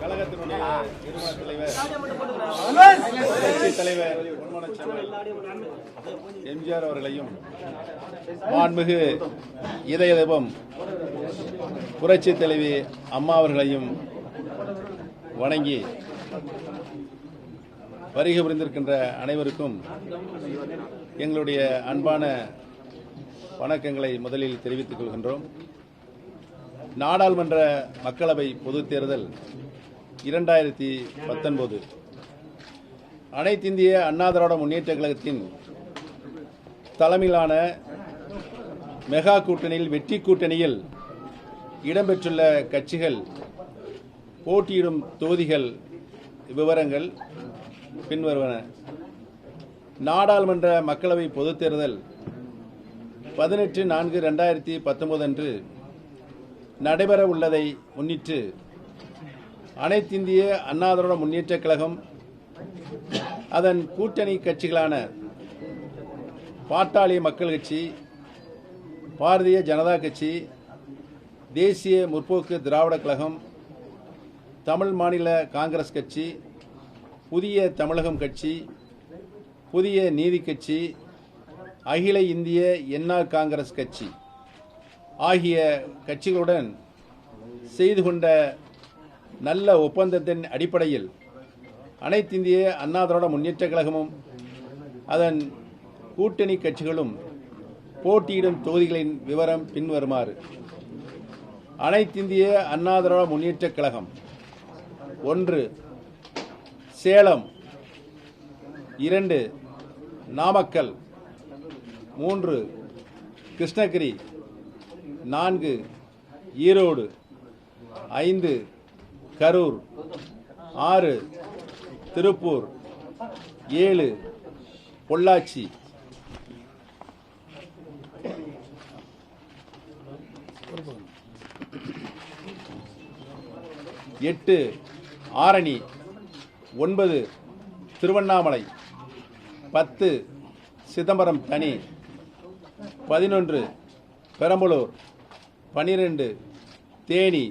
கழகத்தினுடைய தலைவர் தலைவர் எம்ஜிஆர் அவர்களையும் மாண்புமிகு இதய தெய்வம் புரட்சி தலைவி அம்மா அவர்களையும் வணங்கி வருகை புரிந்திருக்கின்ற அனைவருக்கும் எங்களுடைய அன்பான வணக்கங்களை முதலில் தெரிவித்துக் கொள்கின்றோம். நாடாளுமன்ற மக்களவை பொதுத் தேர்தல் இரண்டாயிரத்தி பத்தொன்பது. அனைத்திந்திய அண்ணா திராவிட முன்னேற்ற கழகத்தின் தலைமையிலான மெகா கூட்டணியில் வெற்றி கூட்டணியில் இடம்பெற்றுள்ள கட்சிகள் போட்டியிடும் தொகுதிகள் விவரங்கள் பின்வருவன. நாடாளுமன்ற மக்களவை பொதுத் தேர்தல் பதினெட்டு நான்கு ரெண்டாயிரத்தி பத்தொன்பது அன்று நடைபெற உள்ளதை முன்னிட்டு அனைத்திந்திய அண்ணா திராவிட முன்னேற்றக் கழகம் அதன் கூட்டணி கட்சிகளான பாட்டாளி மக்கள் கட்சி பாரதிய ஜனதா கட்சி தேசிய முற்போக்கு திராவிட கழகம் தமிழ் மாநில காங்கிரஸ் கட்சி புதிய தமிழகம் கட்சி புதிய நீதி கட்சி அகில இந்திய என்ஆர் காங்கிரஸ் கட்சி. ஆகிய கட்சிகளுடன் செய்து கொண்ட நல்ல ஒப்பந்தத்தின் அடிப்படையில் அனைத்திந்திய அண்ணா திராவிட முன்னேற்ற கழகமும் அதன் கூட்டணி கட்சிகளும் போட்டியிடும் தொகுதிகளின் விவரம் பின்வருமாறு. அனைத்திந்திய அண்ணா திராவிட முன்னேற்ற கழகம் ஒன்று சேலம் இரண்டு நாமக்கல் மூன்று கிருஷ்ணகிரி நான்கு ஈரோடு. ஐந்து கரூர். ஆறு திருப்பூர். ஏழு பொள்ளாச்சி. எட்டு ஆரணி. ஒன்பது திருவண்ணாமலை. பத்து சிதம்பரம் தனி. பதினொன்று பெரம்பலூர். பனிரெண்டு தேனி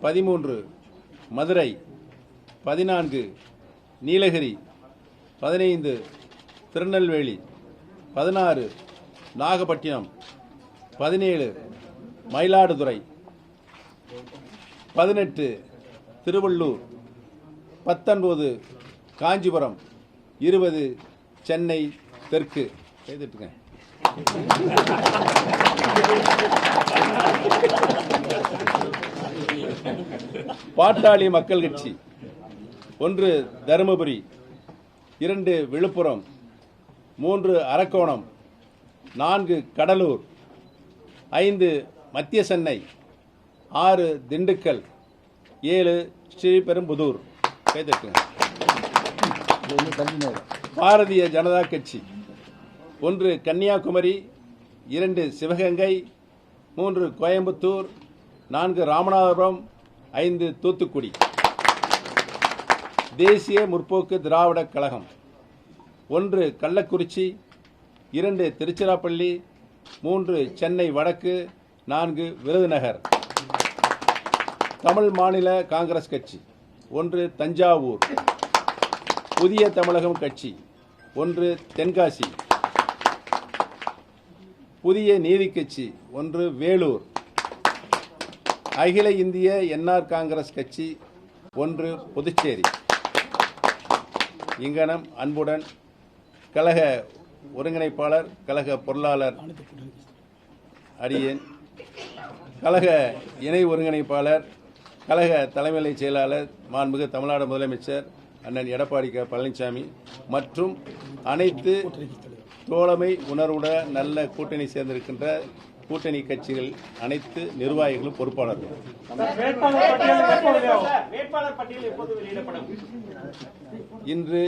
பதிமூன்று மதுரை பதினான்கு நீலகிரி பதினைந்து திருநெல்வேலி பதினாறு நாகப்பட்டினம் பதினேழு மயிலாடுதுறை பதினெட்டு திருவள்ளூர் பத்தொன்பது காஞ்சிபுரம் இருபது சென்னை தெற்கு. செய்துட்டுங்க பாட்டாளி மக்கள் கட்சி. ஒன்று தருமபுரி இரண்டு விழுப்புரம் மூன்று அரக்கோணம் நான்கு கடலூர் ஐந்து மத்திய சென்னை ஆறு திண்டுக்கல் ஏழு ஸ்ரீபெரும்புதூர். பாரதிய ஜனதா கட்சி. ஒன்று கன்னியாகுமரி இரண்டு சிவகங்கை மூன்று கோயம்புத்தூர் நான்கு ராமநாதபுரம் ஐந்து தூத்துக்குடி. தேசிய முற்போக்கு திராவிடக் கழகம். ஒன்று கள்ளக்குறிச்சி இரண்டு திருச்சிராப்பள்ளி மூன்று சென்னை வடக்கு நான்கு விருதுநகர். தமிழ் மாநில காங்கிரஸ் கட்சி. ஒன்று தஞ்சாவூர். புதிய தமிழகம் கட்சி. ஒன்று தென்காசி. புதிய நீதி கட்சி ஒன்று வேலூர். அகில இந்திய என்ஆர் காங்கிரஸ் கட்சி ஒன்று புதுச்சேரி. இங்கனம் அன்புடன் கழக ஒருங்கிணைப்பாளர் கழக பொருளாளர் அடியேன் கழக இணை ஒருங்கிணைப்பாளர் கழக தலைமை செயலாளர் மாண்புமிகு தமிழ்நாடு முதலமைச்சர் அண்ணன் எடப்பாடி க பழனிசாமி மற்றும் அனைத்து தோழமை உணர்வுட நல்ல கூட்டணி சேர்ந்திருக்கின்ற கூட்டணி கட்சிகள் அனைத்து நிர்வாகிகளும் பொறுப்பாளர்கள். இன்று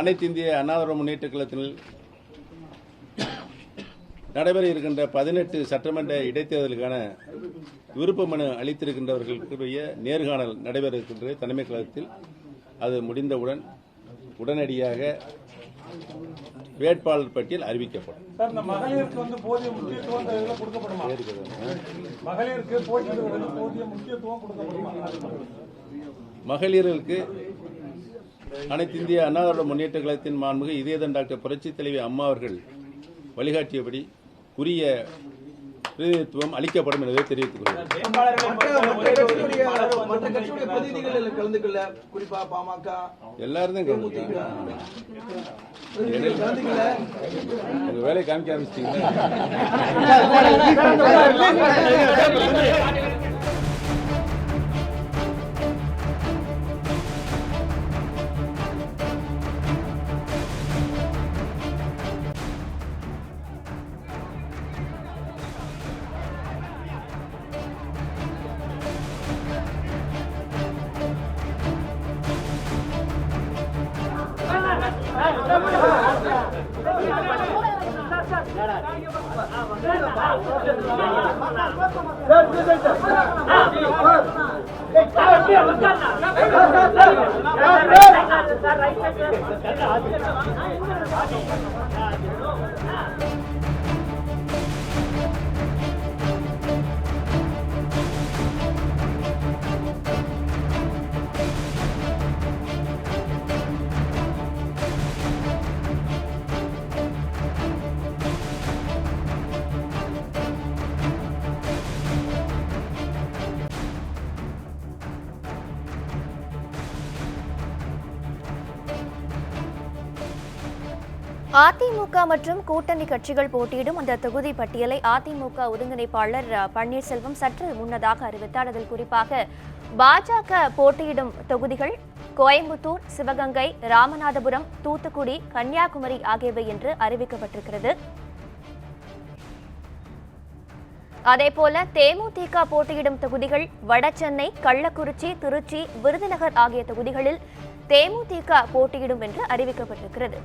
அனைத்து இந்திய அண்ணாதிராவிட முன்னேற்ற கழகத்தில் நடைபெற இருக்கின்ற பதினெட்டு சட்டமன்ற இடைத்தேர்தலுக்கான விருப்ப மனு அளித்திருக்கின்றவர்களுக்குரிய நேர்காணல் நடைபெற இருக்கின்ற தலைமை கழகத்தில் அது முடிந்தவுடன் உடனடியாக வேட்பாளர் பட்டியல் அறிவிக்கப்படும். மகளிருக்கு மகளிர்களுக்கு அனைத்து இந்திய அண்ணா திராவிட முன்னேற்ற கழகத்தின் மாண்புமிகு இதயதன் டாக்டர் புரட்சித் தலைவி அம்மா அவர்கள் வழிகாட்டியபடி உரிய பிரதிநிதித்துவம் அளிக்கப்படும் என்பதை தெரிவித்துக் கொள்கிறேன். எல்லாரும் உங்க வேலையை காமிக்க ஆரம்பிச்சிட்டீங்களா? சார் ரைட் சைடு அதிமுக மற்றும் கூட்டணி கட்சிகள் போட்டியிடும் அந்த தொகுதி பட்டியலை அதிமுக ஒருங்கிணைப்பாளர் பன்னீர்செல்வம் சற்று முன்னதாக அறிவித்தார். அதில் குறிப்பாக பாஜக போட்டியிடும் தொகுதிகள் கோயம்புத்தூர் சிவகங்கை ராமநாதபுரம் தூத்துக்குடி கன்னியாகுமரி ஆகியவை என்று அறிவிக்கப்பட்டிருக்கிறது. அதேபோல தேமுதிக போட்டியிடும் தொகுதிகள் வடசென்னை கள்ளக்குறிச்சி திருச்சி விருதுநகர் ஆகிய தொகுதிகளில் தேமுதிக போட்டியிடும் என்று அறிவிக்கப்பட்டிருக்கிறது.